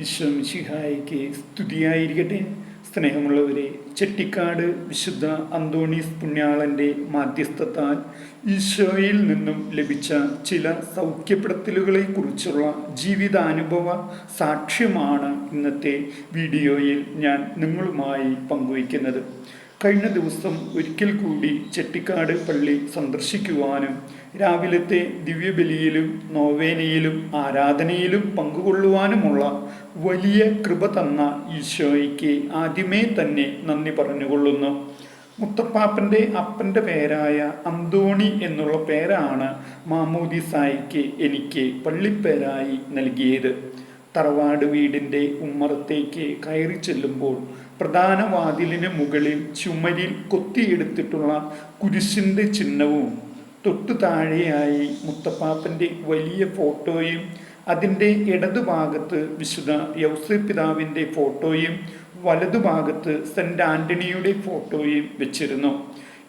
ഈശോ ശിഹായിക്ക് സ്തുതിയായിരിക്കട്ടെ. സ്നേഹമുള്ളവരെ ചെട്ടിക്കാട് വിശുദ്ധ അന്തോണീസ് പുണ്യാളന്റെ മാധ്യസ്ഥത്താൽ ഈശോയിൽ നിന്നും ലഭിച്ച ചില സൗഖ്യപ്പെടുത്തലുകളെക്കുറിച്ചുള്ള ജീവിതാനുഭവ സാക്ഷ്യമാണ് ഇന്നത്തെ വീഡിയോയിൽ ഞാൻ നിങ്ങളുമായി പങ്കുവയ്ക്കുന്നത്. കഴിഞ്ഞ ദിവസം ഒരിക്കൽ കൂടി ചെട്ടിക്കാട് പള്ളി സന്ദർശിക്കുവാനും രാവിലത്തെ ദിവ്യബലിയിലും നോവേനയിലും ആരാധനയിലും പങ്കുകൊള്ളുവാനുമുള്ള വലിയ കൃപ തന്ന ഈശോയ്ക്ക് ആദ്യമേ തന്നെ നന്ദി പറഞ്ഞുകൊള്ളുന്നു. മുത്തപ്പാപ്പന്റെ അപ്പന്റെ പേരായ അന്തോണി എന്നുള്ള പേരാണ് മാമൂദി സായിക്ക് എനിക്ക് പള്ളിപ്പേരായി നൽകിയത്. തറവാട് വീടിന്റെ ഉമ്മറത്തേക്ക് കയറി ചെല്ലുമ്പോൾ പ്രധാന വാതിലിന് മുകളിൽ ചുമരിൽ കൊത്തിയെടുത്തിട്ടുള്ള കുരിശിന്റെ ചിഹ്നവും തൊട്ടു താഴെയായി മുത്തപ്പാപ്പന്റെ വലിയ ഫോട്ടോയും അതിന്റെ ഇടതുഭാഗത്ത് വിശുദ്ധ യൗസപിതാവിന്റെ ഫോട്ടോയും വലതുഭാഗത്ത് സെന്റ് ആന്റണിയുടെ ഫോട്ടോയും വെച്ചിരുന്നു.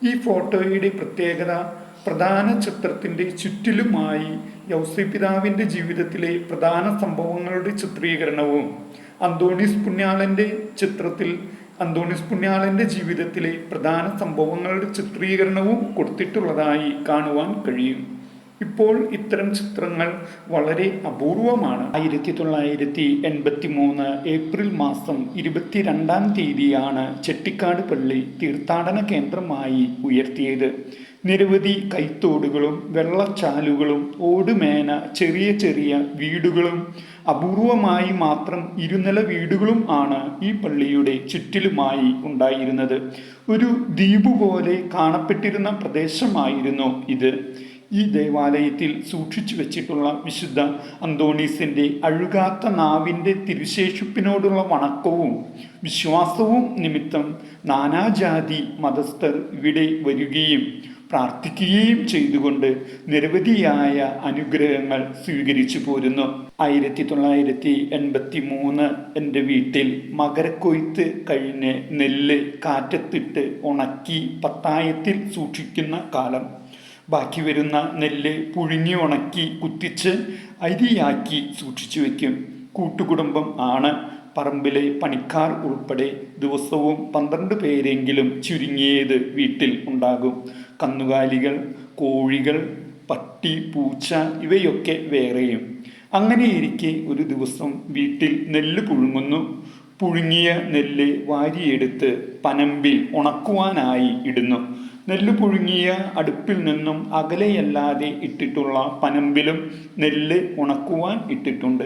ഈ ഫോട്ടോയുടെ പ്രത്യേകത പ്രധാന ചിത്രത്തിന്റെ ചുറ്റിലുമായി യൗസപിതാവിന്റെ ജീവിതത്തിലെ പ്രധാന സംഭവങ്ങളുടെ ചിത്രീകരണവും അന്തോണീസ് പുണ്യാളന്റെ ചിത്രത്തിൽ അന്തോണിസ് പുണ്യാളന്റെ ജീവിതത്തിലെ പ്രധാന സംഭവങ്ങളുടെ ചിത്രീകരണവും കൊടുത്തിട്ടുള്ളതായി കാണുവാൻ കഴിയും. ഇപ്പോൾ ഇത്തരം ചിത്രങ്ങൾ വളരെ അപൂർവമാണ്. ആയിരത്തി തൊള്ളായിരത്തി എൺപത്തി മൂന്ന് ഏപ്രിൽ മാസം ഇരുപത്തിരണ്ടാം തീയതിയാണ് ചെട്ടിക്കാട് പള്ളി തീർത്ഥാടന കേന്ദ്രമായി ഉയർത്തിയത്. നിരവധി കൈത്തോടുകളും വെള്ളച്ചാലുകളും ഓടുമേന ചെറിയ ചെറിയ വീടുകളും അപൂർവമായി മാത്രം ഇരുനില വീടുകളും ആണ് ഈ പള്ളിയുടെ ചുറ്റിലുമായി ഉണ്ടായിരുന്നത്. ഒരു ദ്വീപ് പോലെ കാണപ്പെട്ടിരുന്ന പ്രദേശമായിരുന്നു ഇത്. ഈ ദേവാലയത്തിൽ സൂക്ഷിച്ചു വെച്ചിട്ടുള്ള വിശുദ്ധ അന്തോണീസിന്റെ അഴുകാത്ത നാവിന്റെ തിരുശേഷിപ്പിനോടുള്ള വണക്കവും വിശ്വാസവും നിമിത്തം നാനാജാതി മതസ്ഥർ ഇവിടെ വരികയും പ്രാർത്ഥിക്കുകയും ചെയ്തുകൊണ്ട് നിരവധിയായ അനുഗ്രഹങ്ങൾ സ്വീകരിച്ചു പോരുന്നു. ആയിരത്തി തൊള്ളായിരത്തി എൺപത്തി മൂന്ന് എന്റെ വീട്ടിൽ മകരക്കൊയ്ത്ത് കഴിഞ്ഞ് നെല്ല് കാറ്റത്തിട്ട് ഉണക്കി പത്തായത്തിൽ സൂക്ഷിക്കുന്ന കാലം. ബാക്കി വരുന്ന നെല്ല് പുഴുങ്ങി ഉണക്കി കുത്തിച്ച് അരിയാക്കി സൂക്ഷിച്ചു വയ്ക്കും കൂട്ടുകുടുംബം ആണ്. പറമ്പിലെ പണിക്കാർ ഉൾപ്പെടെ ദിവസവും പന്ത്രണ്ട് പേരെങ്കിലും ചുരുങ്ങിയത് വീട്ടിൽ ഉണ്ടാകും. കന്നുകാലികൾ കോഴികൾ പട്ടി പൂച്ച ഇവയൊക്കെ വേറെയും. അങ്ങനെയിരിക്കെ ഒരു ദിവസം വീട്ടിൽ നെല്ല് പുഴുങ്ങുന്നു. പുഴുങ്ങിയ നെല്ല് വാരിയെടുത്ത് പനമ്പിൽ ഉണക്കുവാനായി ഇടുന്നു. നെല്ല് പുഴുങ്ങിയ അടുപ്പിൽ നിന്നും അകലെയല്ലാതെ ഇട്ടിട്ടുള്ള പനമ്പിലും നെല്ല് ഉണക്കുവാൻ ഇട്ടിട്ടുണ്ട്.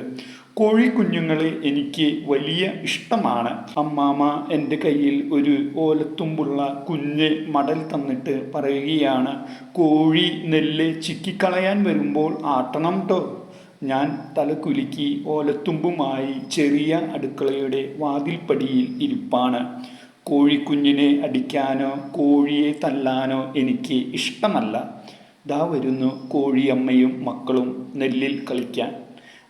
കോഴിക്കുഞ്ഞുങ്ങളെ എനിക്ക് വലിയ ഇഷ്ടമാണ്. അമ്മാമ എന്റെ കയ്യിൽ ഒരു ഓലത്തുമ്പുള്ള കുഞ്ഞ് മടൽ തന്നിട്ട് പറയുകയാണ് കോഴി നെല്ല് ചിക്കിക്കളയാൻ വരുമ്പോൾ ആട്ടണം ട്ടോ. ഞാൻ തലകുലുക്കി ഓലത്തുമ്പുമായി ചെറിയ അടുക്കളയുടെ വാതിൽപ്പടിയിൽ ഇരിപ്പാണ്. കോഴിക്കുഞ്ഞിനെ അടിക്കാനോ കോഴിയെ തല്ലാനോ എനിക്ക് ഇഷ്ടമല്ല. ദാ വരുന്നു കോഴിയമ്മയും മക്കളും നെല്ലിൽ കളിക്കാൻ.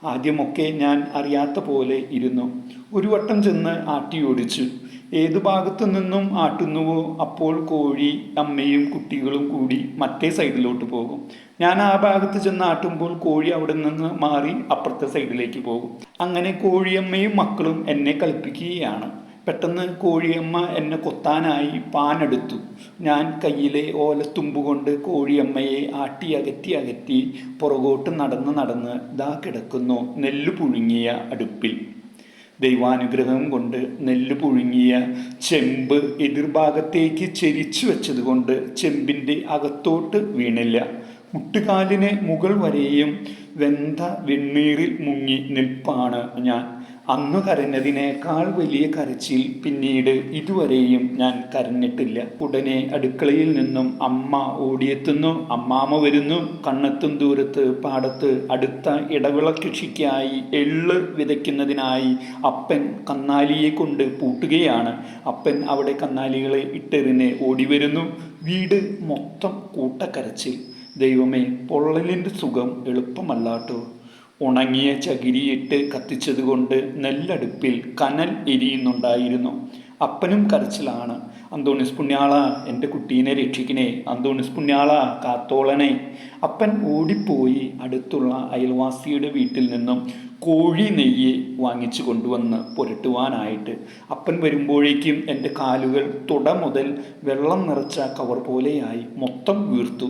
ആദ്യമൊക്കെ ഞാൻ അറിയാത്ത പോലെ ഇരുന്നു. ഒരു വട്ടം ചെന്ന് ആട്ടിയോടിച്ചു ഏതു ഭാഗത്തു നിന്നും ആട്ടുന്നുവോ അപ്പോൾ കോഴി അമ്മയും കുട്ടികളും കൂടി മറ്റേ സൈഡിലോട്ട് പോകും. ഞാൻ ആ ഭാഗത്ത് ചെന്ന് ആട്ടുമ്പോൾ കോഴി അവിടെ നിന്ന് മാറി അപ്പുറത്തെ സൈഡിലേക്ക് പോകും. അങ്ങനെ കോഴിയമ്മയും മക്കളും എന്നെ കളിപ്പിക്കുകയാണ്. പെട്ടെന്ന് കോഴിയമ്മ എന്നെ കൊത്താനായി പാനെടുത്തു. ഞാൻ കയ്യിലെ ഓലത്തുമ്പ് കൊണ്ട് കോഴിയമ്മയെ ആട്ടി അകറ്റി അകറ്റി പുറകോട്ട് നടന്ന് നടന്ന് ദാ കിടക്കുന്നു നെല്ല് പുഴുങ്ങിയ അടുപ്പിൽ. ദൈവാനുഗ്രഹം കൊണ്ട് നെല്ല് പുഴുങ്ങിയ ചെമ്പ് എതിർഭാഗത്തേക്ക് ചെരിച്ചു വെച്ചതുകൊണ്ട് ചെമ്പിന്റെ അകത്തോട്ട് വീണില്ല. മുട്ടുകാലിന് മുകൾ വരെയും വെന്ത വെണ്ണീറിൽ മുങ്ങി നിൽപ്പാണ് ഞാൻ. അന്ന് കരഞ്ഞതിനേക്കാൾ വലിയ കരച്ചിൽ പിന്നീട് ഇതുവരെയും ഞാൻ കരഞ്ഞിട്ടില്ല. ഉടനെ അടുക്കളയിൽ നിന്നും അമ്മ ഓടിയെത്തുന്നു. അമ്മാമ്മ വരുന്നു. കണ്ണെത്തും ദൂരത്ത് പാടത്ത് അടുത്ത ഇടവിള കൃഷിക്കായി എള്ള് വിതയ്ക്കുന്നതിനായി അപ്പൻ കന്നാലിയെ കൊണ്ട് പൂട്ടുകയാണ്. അപ്പൻ അവിടെ കന്നാലികളെ ഇട്ടെറിഞ്ഞ് ഓടി വരുന്നു വീട് മൊത്തം കൂട്ടക്കരച്ചിൽ. ദൈവമേ പൊള്ളലിന്റെ സുഖം എളുപ്പമല്ലാട്ടോ. ഉണങ്ങിയ ചകിരിയിട്ട് കത്തിച്ചതുകൊണ്ട് നെല്ലടുപ്പിൽ കനൽ എരിയുന്നുണ്ടായിരുന്നു. അപ്പനും കരച്ചിലാണ്. അന്തോണിസ് പുണ്യാള എന്റെ കുട്ടീനെ രക്ഷിക്കണേ. അന്തോണിസ് പുണ്യാള കാത്തോളനെ. അപ്പൻ ഓടിപ്പോയി അടുത്തുള്ള അയൽവാസിയുടെ വീട്ടിൽ നിന്നും കോഴി നെയ്യ് വാങ്ങിച്ചു കൊണ്ടുവന്ന് പുരട്ടുവാനായിട്ട്. അപ്പൻ വരുമ്പോഴേക്കും എന്റെ കാലുകൾ തുട മുതൽ വെള്ളം നിറച്ച കവർ പോലെയായി മൊത്തം വീർത്തു.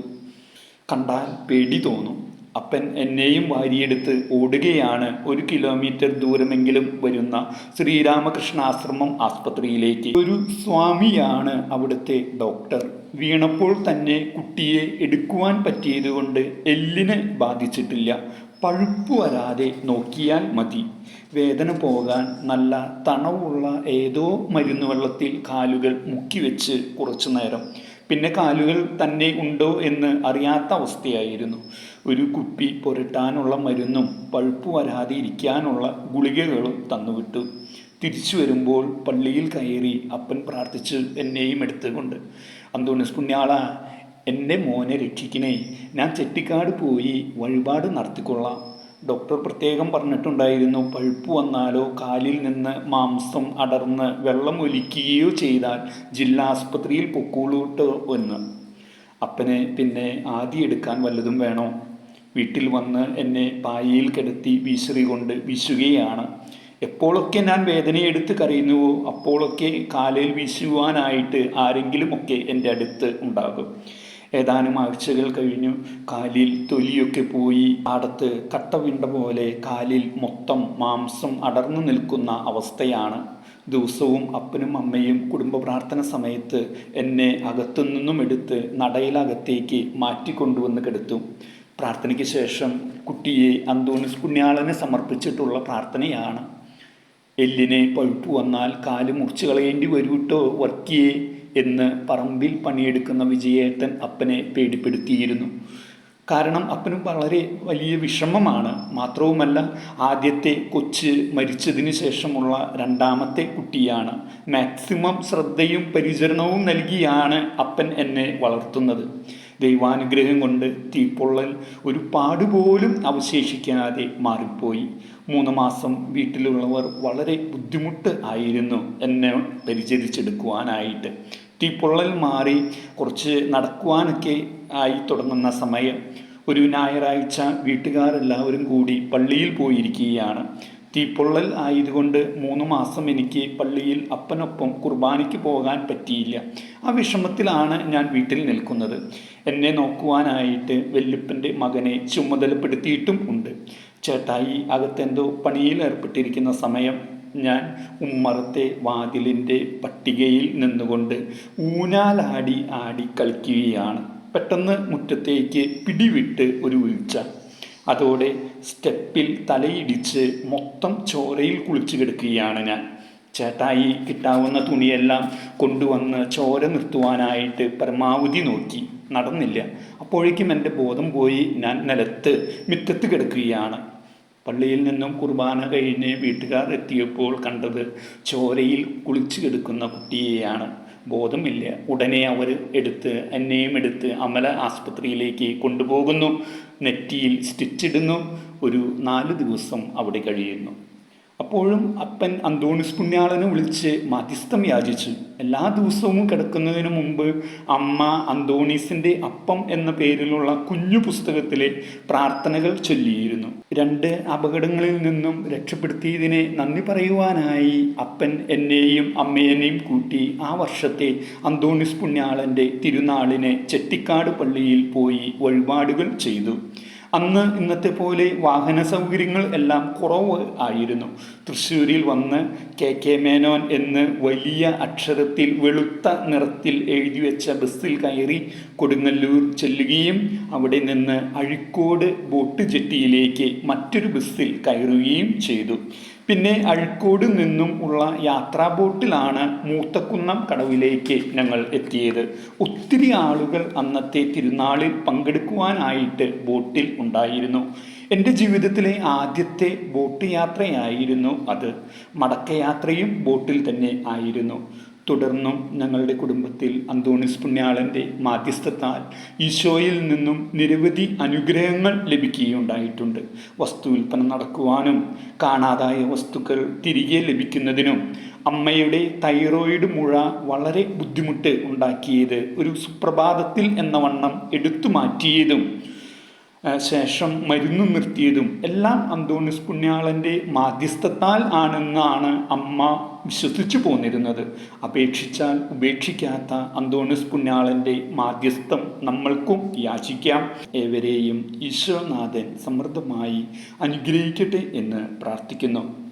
കണ്ടാൽ പേടി തോന്നും. അപ്പൻ എന്നെയും വാരിയെടുത്ത് ഓടുകയാണ് ഒരു കിലോമീറ്റർ ദൂരമെങ്കിലും വരുന്ന ശ്രീരാമകൃഷ്ണ ആശ്രമം ആസ്പത്രിയിലേക്ക്. ഒരു സ്വാമിയാണ് അവിടുത്തെ ഡോക്ടർ വീണപ്പോൾ തന്നെ കുട്ടിയെ എടുക്കുവാൻ പറ്റിയതുകൊണ്ട് എല്ലിനെ ബാധിച്ചിട്ടില്ല. പഴുപ്പ് വരാതെ നോക്കിയാൽ മതി. വേദന പോകാൻ നല്ല തണവുള്ള ഏതോ മരുന്ന് വെള്ളത്തിൽ കാലുകൾ മുക്കിവെച്ച് കുറച്ചു നേരം പിന്നെ കാലുകൾ തന്നെ ഉണ്ടോ എന്ന് അറിയാത്ത അവസ്ഥയായിരുന്നു. ഒരു കുപ്പി പുരട്ടാനുള്ള മരുന്നും പഴുപ്പ് വരാതെ ഇരിക്കാനുള്ള ഗുളികകളും തന്നുവിട്ടു. തിരിച്ചു വരുമ്പോൾ പള്ളിയിൽ കയറി അപ്പൻ പ്രാർത്ഥിച്ച് എന്നെയും എടുത്തുകൊണ്ട്. അന്തോണിസ് പുണ്യാള എന്റെ മോനെ രക്ഷിക്കണേ. ഞാൻ ചെട്ടിക്കാട് പോയി വഴിപാട് നടത്തിക്കൊള്ളാം. ഡോക്ടർ പ്രത്യേകം പറഞ്ഞിട്ടുണ്ടായിരുന്നു പഴുപ്പ് വന്നാലോ കാലിൽ നിന്ന് മാംസം അടർന്ന് വെള്ളം ഒലിക്കുകയോ ചെയ്താൽ ജില്ലാ ആസ്പത്രിയിൽ പൊക്കോളൂട്ടോ എന്ന്. അപ്പനെ പിന്നെ ആദ്യ എടുക്കാൻ വല്ലതും വേണോ? വീട്ടിൽ വന്ന് എന്നെ പായയിൽ കിടത്തി വീശറി കൊണ്ട് വീശുകയാണ്. എപ്പോഴൊക്കെ ഞാൻ വേദനയെടുത്ത് കരയുന്നുവോ അപ്പോഴൊക്കെ കാലിൽ വീശുവാനായിട്ട് ആരെങ്കിലുമൊക്കെ എന്റെ അടുത്ത് ഉണ്ടാകും. ഏതാനും ആഴ്ചകൾ കഴിഞ്ഞു. കാലിൽ തൊലിയൊക്കെ പോയി. അടുത്ത് കട്ടവിണ്ട പോലെ കാലിൽ മൊത്തം മാംസം അടർന്നു നിൽക്കുന്ന അവസ്ഥയാണ്. ദിവസവും അപ്പനും അമ്മയും കുടുംബ പ്രാർത്ഥന സമയത്ത് എന്നെ അകത്തു നിന്നും എടുത്ത് നടയിലകത്തേക്ക് മാറ്റിക്കൊണ്ടുവന്ന് കെടുത്തു. പ്രാർത്ഥനയ്ക്ക് ശേഷം കുട്ടിയെ അന്തോണിസ് പുണ്യാളന് സമർപ്പിച്ചിട്ടുള്ള പ്രാർത്ഥനയാണ്. എല്ലിനെ പഴുപ്പ് വന്നാൽ കാൽ മുറിച്ചു കളയേണ്ടി വരൂട്ടോ വർക്കിയെ. എന്ന് പറമ്പിൽ പണിയെടുക്കുന്ന വിജയേട്ടൻ അപ്പനെ പേടിപ്പെടുത്തിയിരുന്നു. കാരണം അപ്പനും വളരെ വലിയ വിഷമമാണ്. മാത്രവുമല്ല ആദ്യത്തെ കൊച്ച് മരിച്ചതിന് ശേഷമുള്ള രണ്ടാമത്തെ കുട്ടിയാണ്. മാക്സിമം ശ്രദ്ധയും പരിചരണവും നൽകിയാണ് അപ്പൻ എന്നെ വളർത്തുന്നത്. ദൈവാനുഗ്രഹം കൊണ്ട് തീപ്പൊള്ളൽ ഒരു പാടുപോലും അവശേഷിക്കാതെ മാറിപ്പോയി. മൂന്ന് മാസം വീട്ടിലുള്ളവർ വളരെ ബുദ്ധിമുട്ട് ആയിരുന്നു എന്നെ പരിചരിച്ചെടുക്കുവാനായിട്ട്. തീപ്പൊള്ളൽ മാറി കുറച്ച് നടക്കുവാനൊക്കെ ആയി തുടങ്ങുന്ന സമയം. ഒരു ഞായറാഴ്ച വീട്ടുകാരെല്ലാവരും കൂടി പള്ളിയിൽ പോയിരിക്കുകയാണ്. തീപ്പൊള്ളൽ ആയതുകൊണ്ട് മൂന്ന് മാസം എനിക്ക് പള്ളിയിൽ അപ്പനൊപ്പം കുർബാനയ്ക്ക് പോകാൻ പറ്റിയില്ല. ആ വിഷമത്തിലാണ് ഞാൻ വീട്ടിൽ നിൽക്കുന്നത്. എന്നെ നോക്കുവാനായിട്ട് വെല്ലുപ്പന്റെ മകനെ ചുമതലപ്പെടുത്തിയിട്ടും ഉണ്ട്. ചേട്ടായി അകത്തെന്തോ പണിയിൽ ഏർപ്പെട്ടിരിക്കുന്ന സമയം ഞാൻ ഉമ്മറത്തെ വാതിലിന്റെ പട്ടികയിൽ നിന്നുകൊണ്ട് ഊനാലാടി ആടി കളിക്കുകയാണ്. പെട്ടെന്ന് മുറ്റത്തേക്ക് പിടിവിട്ട് ഒരു വീഴ്ച. അതോടെ സ്റ്റെപ്പിൽ തലയിടിച്ച് മൊത്തം ചോരയിൽ കുളിച്ചു കിടക്കുകയാണ് ഞാൻ. ചേട്ടായി കിട്ടാവുന്ന തുണിയെല്ലാം കൊണ്ടുവന്ന് ചോര നിർത്തുവാനായിട്ട് പരമാവധി നോക്കി. നടന്നില്ല. അപ്പോഴേക്കും എന്റെ ബോധം പോയി ഞാൻ നിലത്ത് മുറ്റത്ത് കിടക്കുകയാണ്. പള്ളിയിൽ നിന്നും കുർബാന കഴിഞ്ഞ് വീട്ടുകാർ എത്തിയപ്പോൾ കണ്ടത് ചോരയിൽ കുളിച്ചു കിടക്കുന്ന കുട്ടിയെയാണ്. ബോധമില്ല. ഉടനെ അവർ എടുത്ത് എന്നെയും എടുത്ത് അമല ആസ്പത്രിയിലേക്ക് കൊണ്ടുപോകുന്നു. നെറ്റിയിൽ സ്റ്റിച്ചിടുന്നു ഒരു നാല് ദിവസം അവിടെ കഴിയുന്നു. അപ്പോഴും അപ്പൻ അന്തോണിസ് പുണ്യാളനെ വിളിച്ച് മധ്യസ്ഥം യാചിച്ചു. എല്ലാ ദിവസവും കിടക്കുന്നതിന് മുമ്പ് അമ്മ അന്തോണീസിന്റെ അപ്പം എന്ന പേരിലുള്ള കുഞ്ഞു പുസ്തകത്തിലെ പ്രാർത്ഥനകൾ ചൊല്ലിയിരുന്നു. രണ്ട് അപകടങ്ങളിൽ നിന്നും രക്ഷപ്പെടുത്തിയതിനെ നന്ദി പറയുവാനായി അപ്പൻ എന്നെയും അമ്മയെന്നെയും കൂട്ടി ആ വർഷത്തെ അന്തോണിസ് പുണ്യാളന്റെ തിരുനാളിനെ ചെട്ടിക്കാട് പള്ളിയിൽ പോയി വഴിപാടുകൾ ചെയ്തു. അന്ന് ഇന്നത്തെ പോലെ വാഹന സൗകര്യങ്ങൾ എല്ലാം കുറവ് ആയിരുന്നു. തൃശ്ശൂരിൽ വന്ന് കെ കെ മേനോൻ എന്ന് വലിയ അക്ഷരത്തിൽ വെളുത്ത നിറത്തിൽ എഴുതി വെച്ച ബസ്സിൽ കയറി കൊടുങ്ങല്ലൂർ ചെല്ലുകയും അവിടെ നിന്ന് അഴിക്കോട് ബോട്ട് ജെട്ടിയിലേക്ക് മറ്റൊരു ബസ്സിൽ കയറുകയും ചെയ്തു. പിന്നെ അഴിക്കോട് നിന്നും ഉള്ള യാത്രാ ബോട്ടിലാണ് മൂത്തക്കുന്നം കടവിലേക്ക് ഞങ്ങൾ എത്തിയത്. ഒത്തിരി ആളുകൾ അന്നത്തെ തിരുനാളിൽ പങ്കെടുക്കുവാനായിട്ട് ബോട്ടിൽ ഉണ്ടായിരുന്നു. എന്റെ ജീവിതത്തിലെ ആദ്യത്തെ ബോട്ട് യാത്രയായിരുന്നു അത്. മടക്കയാത്രയും ബോട്ടിൽ തന്നെ ആയിരുന്നു. തുടർന്നും ഞങ്ങളുടെ കുടുംബത്തിൽ അന്തോണിസ് പുണ്യാളന്റെ മാധ്യസ്ഥത്താൽ ഈശോയിൽ നിന്നും നിരവധി അനുഗ്രഹങ്ങൾ ലഭിക്കുകയുണ്ടായിട്ടുണ്ട്. വസ്തു വിൽപ്പന നടക്കുവാനും കാണാതായ വസ്തുക്കൾ തിരികെ ലഭിക്കുന്നതിനും അമ്മയുടെ തൈറോയിഡ് മുഴ വളരെ ബുദ്ധിമുട്ട് ഉണ്ടാക്കിയത് ഒരു സുപ്രഭാതത്തിൽ എന്ന വണ്ണം എടുത്തു മാറ്റിയതും ശേഷം മരുന്ന് നിർത്തിയതും എല്ലാം അന്തോണിസ് പുണ്യാളന്റെ മാധ്യസ്ഥത്താൽ ആണെന്നാണ് അമ്മ വിശ്വസിച്ചു പോന്നിരുന്നത്. അപേക്ഷിച്ചാൽ ഉപേക്ഷിക്കാത്ത അന്തോണിസ് പുണ്യാളന്റെ മാധ്യസ്ഥം നമ്മൾക്കും യാചിക്കാം. ഏവരെയും ഈശ്വരനാഥൻ സമൃദ്ധമായി അനുഗ്രഹിക്കട്ടെ എന്ന് പ്രാർത്ഥിക്കുന്നു.